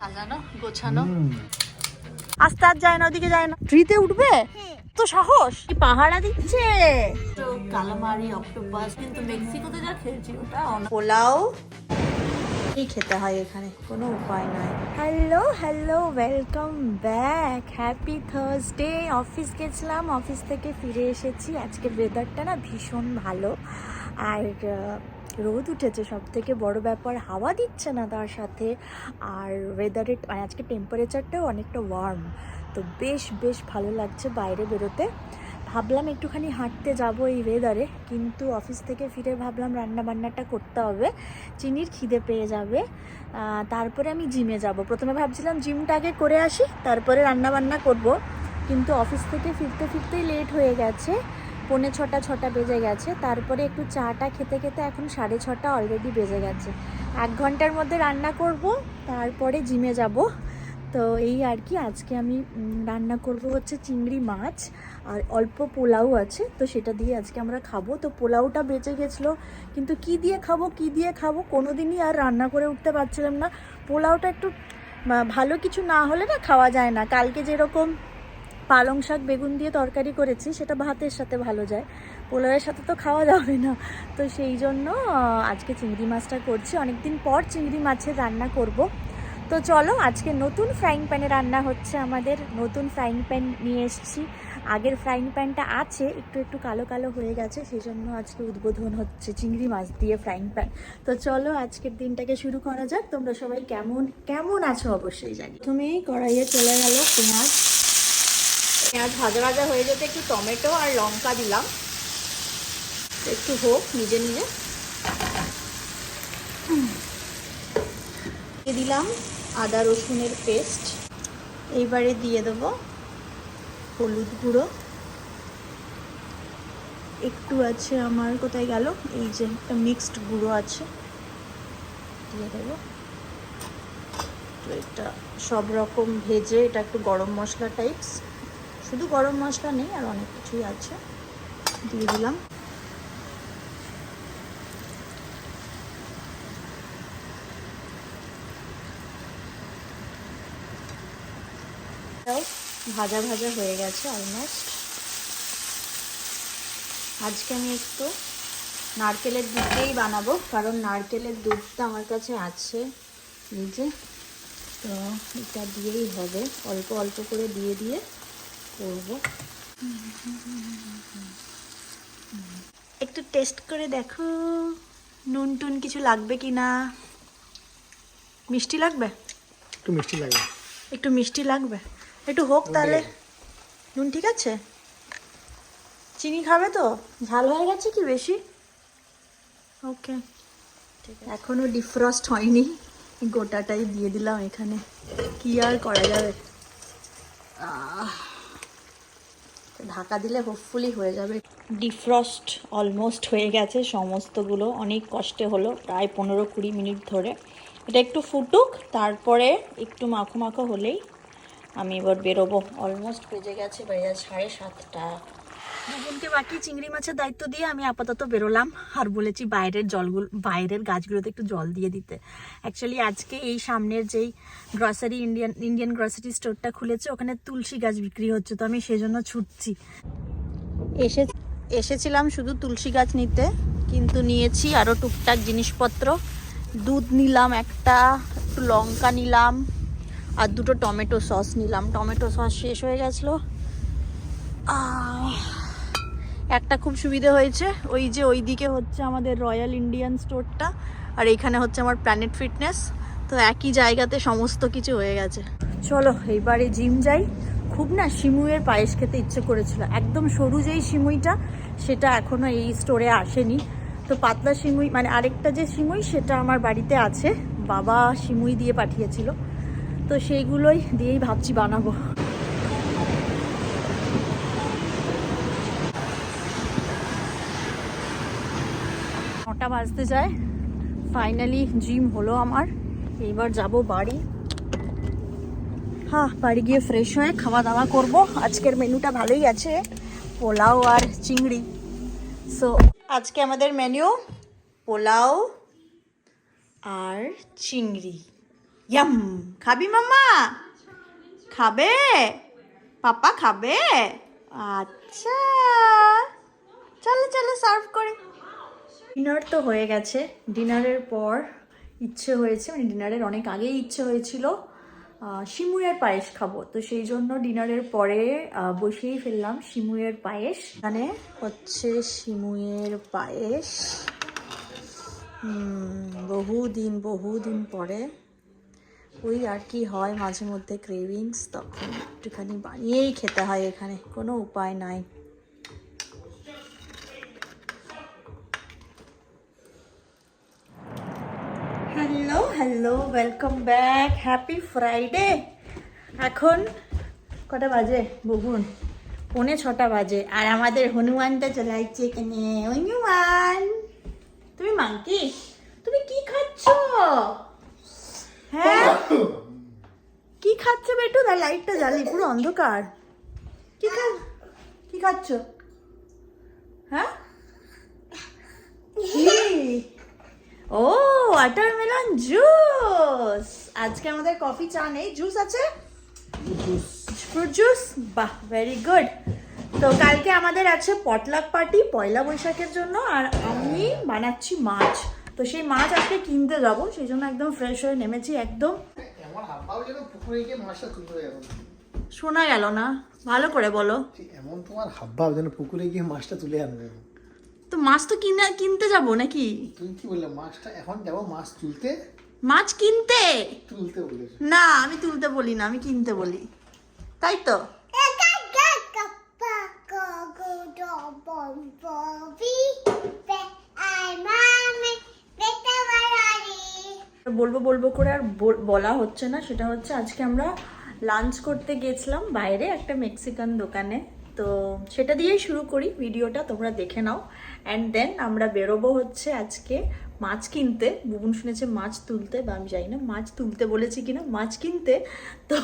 সাজানো গোছানো। আস্তে আর যায় না ওদিকে যায় না। ট্রিতে উঠবে? তো সাহস? কি পাহাড়া দিচ্ছে? কালামারি অক্টোপাস কিন্তু মেক্সিকোতে যা খেয়েছি ওটা পোলাও? কি খেতে হয় এখানে? কোনো উপায় নাই। Hello hello welcome back happy Thursday office গেছিলাম অফিস থেকে ফিরে এসেছি। আজকে ওয়েদারটা না ভীষণ ভালো। আর রোদ উঠেছে সব থেকে বড় ব্যাপার হাওয়া দিচ্ছে না তার সাথে। আর ওয়েদারের মানে আজকে টেম্পারেচারটাও অনেকটা ওয়ার্ম তো বেশ বেশ ভালো লাগছে বাইরে বেরোতে। ভাবলাম একটুখানি হাঁটতে যাব এই ওয়েদারে কিন্তু অফিস থেকে ফিরে ভাবলাম রান্না বান্নাটা করতে হবে। চিনির খিদে পেয়ে যাবে। তারপরে আমি জিমে যাব। প্রথমে ভাবছিলাম জিমটা আগে করে আসি, তারপরে রান্না বান্না করব। কিন্তু অফিস থেকে ফিরতে, ফিরতেই লেট হয়ে গেছে। পৌনে ছটা ছটা বেজে গেছে। তারপরে একটু চাটা খেতে খেতে এখন সাড়ে ছটা অলরেডি বেজে গেছে। এক ঘণ্টার মধ্যে রান্না করব, তারপরে জিমে যাব। তো এই আর কি, আজকে আমি রান্না করব হচ্ছে চিংড়ি মাছ আর অল্প পোলাও আছে, তো সেটা দিয়ে আজকে আমরা খাব। তো পোলাওটা বেঁচে গেছিল, কিন্তু কি দিয়ে খাব, কি দিয়ে খাব কোনো দিনই আর রান্না করে উঠতে পারছিলাম না। পোলাওটা একটু ভালো কিছু না হলে না খাওয়া যায় না। কালকে যেরকম পালং শাক, বেগুন দিয়ে তরকারি করেছি, সেটা ভাতের সাথে ভালো যায়। পোলাওয়ের সাথে তো খাওয়া যাবে না। তো সেই জন্য আজকে চিংড়ি মাছটা করছি। অনেকদিন পর চিংড়ি মাছের রান্না করব। তো চলো, আজকে নতুন ফ্রাইং প্যানে রান্না হচ্ছে আমাদের। নতুন ফ্রাইং প্যান নিয়ে এসেছি। আগের ফ্রাইং প্যানটা আছে, একটু একটু কালো কালো হয়ে গেছে, সেই জন্য আজকে উদ্বোধন হচ্ছে চিংড়ি মাছ দিয়ে ফ্রাইং প্যান তো চলো, আজকের দিনটাকে শুরু করা যাক। তোমরা সবাই কেমন কেমন আছো অবশ্যই জানি। প্রথমেই কড়াইয়ে চলে গেল পেঁয়াজ। পেঁয়াজ ভাজা ভাজা হয়ে যেতে একটু টমেটো আর লঙ্কা দিলাম। একটু হোক, নিজে নিজে। দিলাম আদা রসুনের পেস্ট। এইবারে দিয়ে দেবো হলুদ গুঁড়ো। একটু আছে আমার, কোথায় গেল? এই যে একটা মিক্সড গুঁড়ো আছে। দিয়ে দেবো। তো এটা সব রকম ভেজে, এটা একটু গরম মশলা টাইপস শুধু গরম মশলা নেই, আর অনেক কিছুই আছে। দিয়ে দিলাম। ভাজা ভাজা হয়ে গেছে অলমোস্ট আজকে আমি একটু নারকেলের দুধ দিয়েই বানাবো, কারণ নারকেলের দুধটা আমার কাছে আছে নিজে। তো এটা দিয়েই হবে। অল্প অল্প করে দিয়ে দিয়ে করব। একটু টেস্ট করে দেখো নুন টুন কিছু লাগবে কি না? মিষ্টি লাগবে? একটু মিষ্টি লাগবে। একটু মিষ্টি লাগবে। একটু হোক তাহলে। নুন ঠিক আছে? চিনি খাবে তো? ঝাল হয়ে গেছে কি বেশি? ওকে এখনও ডিফ্রস্ট হয়নি। গোটাটাই দিয়ে দিলাম এখানে। কি আর করা যাবে? আহ, ঢাকা দিলে হোপফুলি হয়ে যাবে। ডিফ্রস্ট অলমোস্ট হয়ে গেছে, সমস্তগুলো অনেক কষ্টে হলো, প্রায় পনেরো কুড়ি মিনিট ধরে। এটা একটু ফুটুক, তারপরে একটু মাখো মাখো হলেই আমি এবার বেরোবো। অলমোস্ট বেজে গেছে বেজে সাড়ে সাতটা। দুজনকে বাকি চিংড়ি মাছের দায়িত্ব দিয়ে আমি আপাতত বেরোলাম। আর বলেছি বাইরের জলগুলো বাইরের গাছগুলোতে একটু জল দিয়ে দিতে। অ্যাকচুয়ালি আজকে এই সামনের যেই গ্রসারি ইন্ডিয়ান ইন্ডিয়ান গ্রসারি স্টোরটা খুলেছে ওখানে তুলসী গাছ বিক্রি হচ্ছে তো আমি সেজন্য ছুটছি। এসে এসেছিলাম শুধু তুলসী গাছ নিতে কিন্তু নিয়েছি আরও টুকটাক জিনিসপত্র। দুধ নিলাম একটা একটু লঙ্কা নিলাম আর দুটো টমেটো সস নিলাম। টমেটো সস শেষ হয়ে গেছিল। আহ, একটা খুব সুবিধা হয়েছে, ওই যে ওই দিকে হচ্ছে আমাদের রয়্যাল ইন্ডিয়ান স্টোরটা, আর এইখানে হচ্ছে আমার প্ল্যানেট ফিটনেস তো একই জায়গাতে সমস্ত কিছু হয়ে গেছে। চলো, এইবারে জিম যাই। খুব না শিমুয়ের পায়েস খেতে ইচ্ছে করেছিল। একদম সরু যেই শিমুইটা, সেটা এখনও এই স্টোরে আসেনি। তো পাতলা শিমুই মানে আরেকটা যে সিমুই সেটা আমার বাড়িতে আছে। বাবা শিমুই দিয়ে পাঠিয়েছিল। তো সেইগুলোই দিয়েই ভাবছি বানাবো। নটা বাজতে যায়। ফাইনালি জিম হলো আমার। এইবার যাব বাড়ি। হ্যাঁ বাড়ি গিয়ে ফ্রেশ হয়ে খাওয়া দাওয়া করব। আজকের মেনুটা ভালোই আছে, পোলাও আর চিংড়ি। সো আজকে আমাদের মেনু পোলাও আর চিংড়ি। ইয়াম খাবি মাম্মা? খাবে? পাপা খাবে? আচ্ছা। চলো চলো সার্ভ করি। ডিনার তো হয়ে গেছে। ডিনারের পর ইচ্ছে হয়েছে মানে ডিনারের অনেক আগেই ইচ্ছে হয়েছিল শিমুয়ের পায়েস খাব। তো সেই জন্য ডিনারের পরে বসিয়েই ফেললাম শিমুয়ের পায়েস। এখানে হচ্ছে শিমুয়ের পায়েস। বহুদিন বহুদিন পরে। ওই আর কি হয় মাঝে মধ্যে ক্রেভিংস তখন একটুখানি বানিয়েই খেতে হয় এখানে। কোনো উপায় নাই। Hello welcome back happy Friday এখন কটা বাজে? বহুন পৌনে ছটা বাজে। আর আমাদের হনুমানটা চলে আসছে এখানে। হনুমান, তুমি মাংকি তুমি কি খাচ্ছ? হ্যাঁ? কি খাচ্ছ বেটু? তার লাইটটা জ্বালি, পুরো অন্ধকার। কি খা, কি খাচ্ছ? হ্যাঁ? ও ওয়াটারমেলন জুস আজকে আমাদের কফি চা নেই। জুস আছে? ফ্রুট জুস বাহ ভেরি গুড তো কালকে আমাদের আছে পটলাক পার্টি পয়লা বৈশাখের জন্য আর আমি বানাচ্ছি মাছ। তো সেই মাছ আজকে কিনতে যাব সেই জন্য একদম ফ্রেশ হয়ে নেমেছি একদম। শোনা গেল না। ভালো করে বলো। এমন তোমার হাবভাব যেন পুকুরে গিয়ে মাছটা তুলে আনবে। তো মাছ তো কিনে কিনতে যাব নাকি? তুমি কি বললে মাছটা এখন যাব মাছ তুলতে? মাছ কিনতে? তুলতে বলেছ। না আমি তুলতে বলি না আমি কিনতে বলি। তাই তো? বলব বলব করে আর বল- বলা হচ্ছে না। সেটা হচ্ছে আজকে আমরা লাঞ্চ করতে গেছিলাম বাইরে একটা মেক্সিকান দোকানে। তো সেটা দিয়েই শুরু করি, ভিডিওটা তোমরা দেখে নাও। অ্যান্ড দেন আমরা বেরোবো হচ্ছে আজকে মাছ কিনতে। বুবুন শুনেছে মাছ তুলতে বা আমি জানি না, মাছ তুলতে বলেছি কিনা, মাছ কিনতে। তো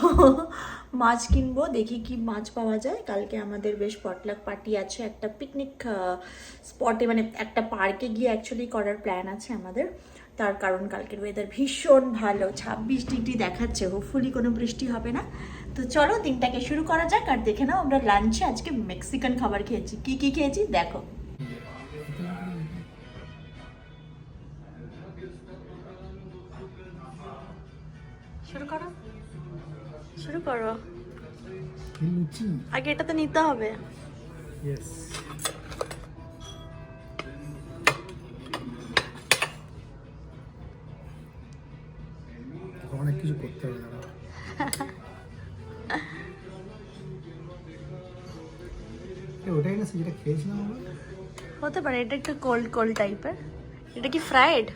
মাছ কিনবো, দেখি কি মাছ পাওয়া যায়। কালকে আমাদের বেশ পটলাক পার্টি আছে, একটা পিকনিক স্পটে মানে একটা পার্কে গিয়ে অ্যাকচুয়ালি করার প্ল্যান আছে আমাদের। তার কারণ কালকের ওয়েদার ভীষণ ভালো। ছাব্বিশ ডিগ্রি দেখাচ্ছে হোপফুলি কোনো বৃষ্টি হবে না। তো চলো দিনটাকে শুরু করা যাক আর দেখে নাও আমরা লাঞ্চে আজকে মেক্সিকান খাবার খেয়েছি। কি কি খেয়েছি? দেখো। শুরু করো। শুরু করো। আগে এটা তো নিতে হবে। ইয়েস ওটাই না যেটা খেয়েছিলাম আমরা? হতে পারে এটা একটু কোল্ড কোল্ড টাইপের এটা কি ফ্রাইড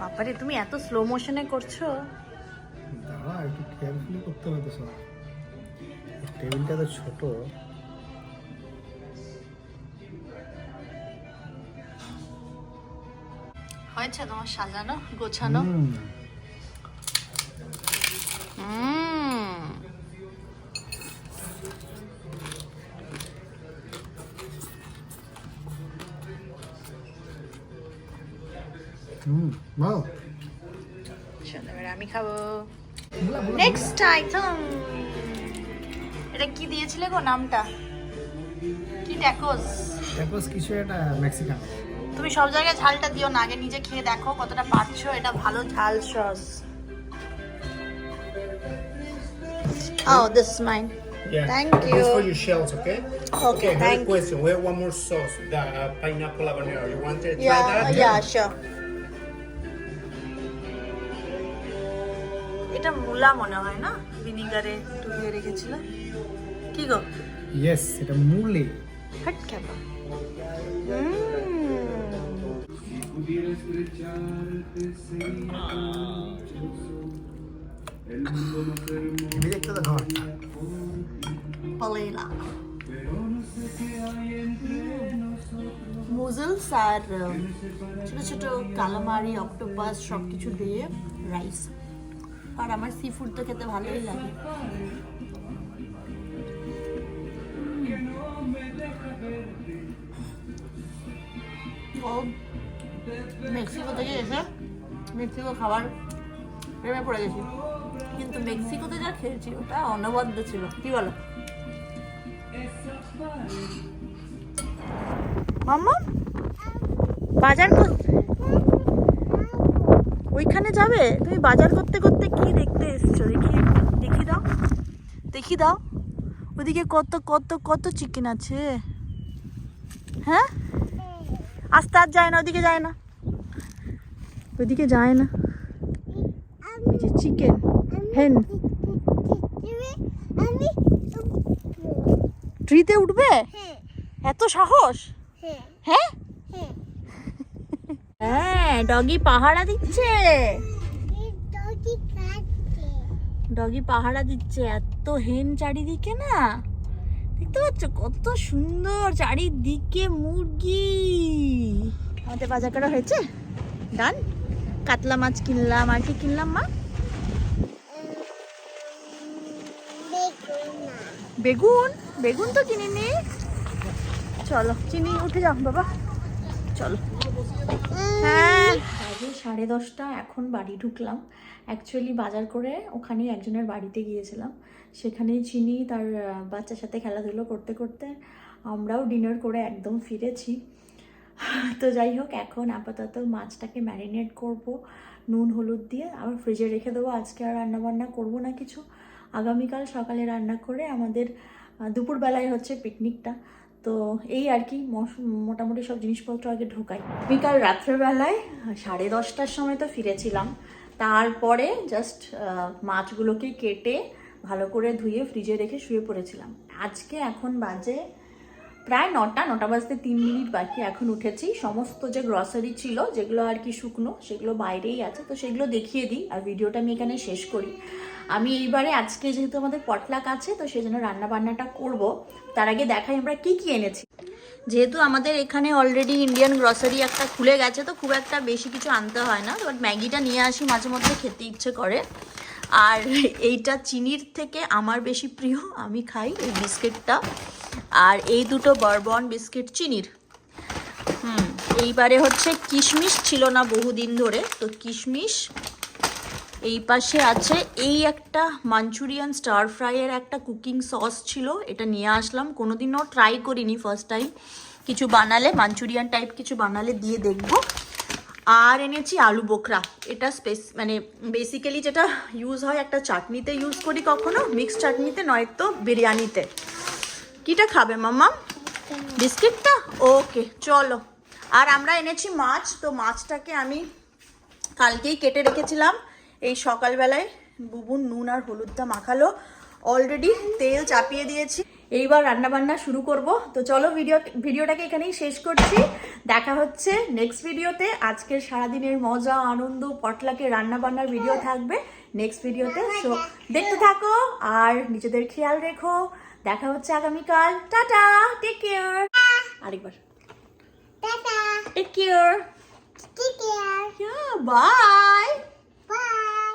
বাবারে তুমি এত স্লো মোশনে করছ। দাদা একটু কেয়ারফুলি করতে হবে তো সব টেবিলটা তো ছোট। হয়েছে তোমার সাজানো গোছানো? আমি খাব নেক্সট আইটেম এটা কি দিয়েছিলে গো নামটা কি ট্যাকোস ট্যাকোস কিছু একটা মেক্সিকান তুমি সব জায়গায় ঝালটা দিও না আগে নিজে খেয়ে দেখো কতটা পাচ্ছ এটা ভালো ঝাল sauce. Oh, this is mine. Yeah. Thank you. This for your shells, okay? Okay, have thank question. We have one more sauce, the uh, pineapple habanero. You want to try Yeah, that? yeah, yeah, sure. এটা মূলা মনে হয় না ভিনিগারে ডুবিয়ে রেখেছিল কি গো yes এটা মুরলি হাট খাবা ভেবে দেখতে তো খাবার পালেলা মুজলস আর ছোট ছোট কালামারি অক্টোপাস সব কিছু দিয়ে রাইস আর আমার সি ফুড তো খেতে ভালোই লাগে। ও মেক্সিকো থেকে এসে মেক্সিকো খাবার প্রেমে পড়ে গেছি। কিন্তু মেক্সিকোতে যা খেয়েছি ওটা অনবদ্য ছিল। কি বলো? মাম্মা? বাজার ওইখানে যাবে? তুমি বাজার করতে করতে কি দেখতে এসছো? দেখি দেখি দাও। দেখি দাও। ওদিকে কত কত কত চিকেন আছে। হ্যাঁ? আস্তে আর যায় না, ওদিকে যায় না। ওদিকে যায় না। এই যে চিকেন আমি ট্রিতে উঠবে? এত সাহস? হ্যাঁ? হ্যাঁ ডগি পাহারা দিচ্ছে। ডগি পাহারা দিচ্ছে, এত হেন চারিদিকে না। দেখতে পাচ্ছ কত সুন্দর চারিদিকে মুরগি। আমাদের বাজার করা হয়েছে। ডান। কাতলা মাছ কিনলাম, আর কি কিনলাম মা দেখুন না বেগুন বেগুন তো কিনিনি চলো, চিনি, উঠে যাও, বাবা। চলো। হ্যাঁ। সাড়ে দশটা, এখন বাড়ি ঢুকলাম। অ্যাকচুয়ালি বাজার করে ওখানে একজনের বাড়িতে গিয়েছিলাম। সেখানেই চিনি তার বাচ্চার সাথে খেলাধুলো করতে করতে আমরাও ডিনার করে একদম ফিরেছি। তো যাই হোক, এখন আপাতত মাছটাকে ম্যারিনেট করব, নুন, হলুদ দিয়ে। আবার ফ্রিজে রেখে দেবো। আজকে আর রান্না বান্না করব না কিছু। আগামীকাল সকালে রান্না করে আমাদের দুপুরবেলায় হচ্ছে পিকনিকটা তো এই আর কি মোটামুটি সব জিনিসপত্র আগে ঢোকাই। বিকাল রাত্রেবেলায়, সাড়ে দশটার সময় তো ফিরেছিলাম। তারপরে জাস্ট মাছগুলোকে কেটে ভালো করে ধুয়ে ফ্রিজে রেখে শুয়ে পড়েছিলাম। আজকে এখন বাজে প্রায় নটা নটা বাজতে তিন মিনিট বাকি এখন উঠেছি। সমস্ত যে গ্রসারি ছিল, যেগুলো আর কি শুকনো, সেগুলো বাইরেই আছে। তো সেগুলো দেখিয়ে দিই, আর ভিডিওটা আমি এখানে শেষ করি। আমি এইবারে আজকে যেহেতু আমাদের পটলাক আছে, তো সেই জন্য রান্না বান্নাটা করব। তার আগে দেখাই আমরা কি কি এনেছি। যেহেতু আমাদের এখানে অলরেডি ইন্ডিয়ান গ্রসারি একটা খুলে গেছে, তো খুব একটা বেশি কিছু আনতে হয় না। বাট ম্যাগিটা নিয়ে আসি, মাঝে মধ্যে খেতে ইচ্ছে করে। আর এইটা চিনির থেকে আমার বেশি প্রিয়, আমি খাই এই বিস্কিটটা। আর এই দুটো বারবন বিস্কিট চিনির। হুম, এইবারে হচ্ছে কিশমিশ ছিল না বহুদিন ধরে, তো কিশমিশ এই পাশে আছে এই একটা মাঞ্চুরিয়ান স্টার ফ্রাইয়ের একটা কুকিং সস ছিল, এটা নিয়ে আসলাম। কোনোদিনও ট্রাই করিনি ফার্স্ট টাইম কিছু বানালে মাঞ্চুরিয়ান টাইপ কিছু বানালে দিয়ে দেখব। আর এনেছি আলু বোখরা। এটা স্পেস মানে বেসিক্যালি যেটা ইউজ হয়, একটা চাটনিতে ইউজ করি কখনো মিক্স চাটনিতে, নয়তো বিরিয়ানিতে। কিটা খাবে, মাম্মা? বিস্কিটটা? ওকে চলো। আর আমরা এনেছি মাছ, তো মাছটাকে আমি কালকেই কেটে রেখেছিলাম। এই সকালবেলায় বুবুন নুন আর হলুদটা মাখালো অলরেডি তেল চাপিয়ে দিয়েছি। এইবার রান্না বান্না শুরু করব। তো চলো ভিডিও ভিডিওটাকে এখানেই শেষ করছি। দেখা হচ্ছে নেক্সট ভিডিওতে আজকের সারাদিনের মজা আনন্দ পটলাকে রান্না বান্নার ভিডিও থাকবে নেক্সট ভিডিওতে সো দেখতে থাকো আর নিজেদের খেয়াল রেখো। দেখা হচ্ছে আগামীকাল। টাটা! টেক কেয়ার আরেকবার। Tata! Take care take care bye Bye.